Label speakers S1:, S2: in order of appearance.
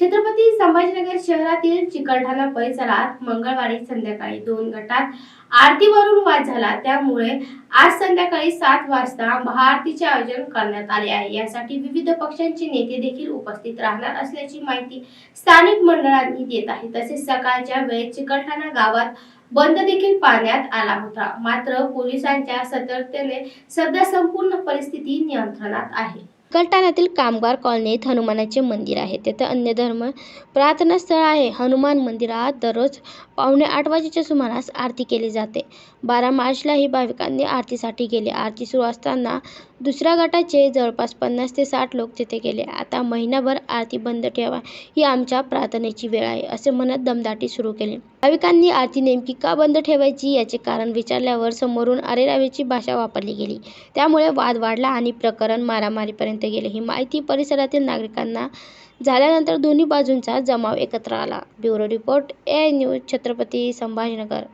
S1: छत्रपती संभाजीनगर शहरातील चिकलठाणा परिसरात मंगळवारी संध्याकाळी दोन गटात आरतीवरून वाद झाला. त्यामुळे आज संध्याकाळी सात वाजता महाआरतीचे आयोजन करण्यात आले आहे. यासाठी विविध पक्षांचे नेते देखील उपस्थित राहणार असल्याची माहिती स्थानिक मंडळांनी देत आहे. तसेच सकाळच्या वेळेत चिकलठाणा गावात बंद देखील पाळण्यात आला होता. मात्र पोलिसांच्या सतर्कतेने सध्या संपूर्ण परिस्थिती नियंत्रणात आहे.
S2: कलटाण्यातील कामगार कॉलनीत हनुमानाचे मंदिर आहे. तेथे अन्य धर्म प्रार्थना स्थळ आहे. हनुमान मंदिरात दररोज पावणे आठ वाजेच्या सुमारास आरती केली जाते. बारा मार्चलाही भाविकांनी आरतीसाठी गेले. आरती सुरू असताना दुसऱ्या गटाचे जवळपास पन्नास ते साठ लोक तिथे गेले. आता महिनाभर आरती बंद ठेवा ही आमच्या प्रार्थनेची वेळ आहे असे म्हणत दमदाटी सुरू केली. भाविकांनी आरती नेमकी का बंद ठेवायची याचे कारण विचारल्यावर समोरून अरेरावीची भाषा वापरली गेली. त्यामुळे वाद वाढला आणि प्रकरण मारामारीपर्यंत गेले. ही माहिती परिसरातील नागरिकांना झाल्यानंतर दोन्ही बाजूंचा जमाव एकत्र आला. Bureau report A news Chhatrapati Sambhajinagar.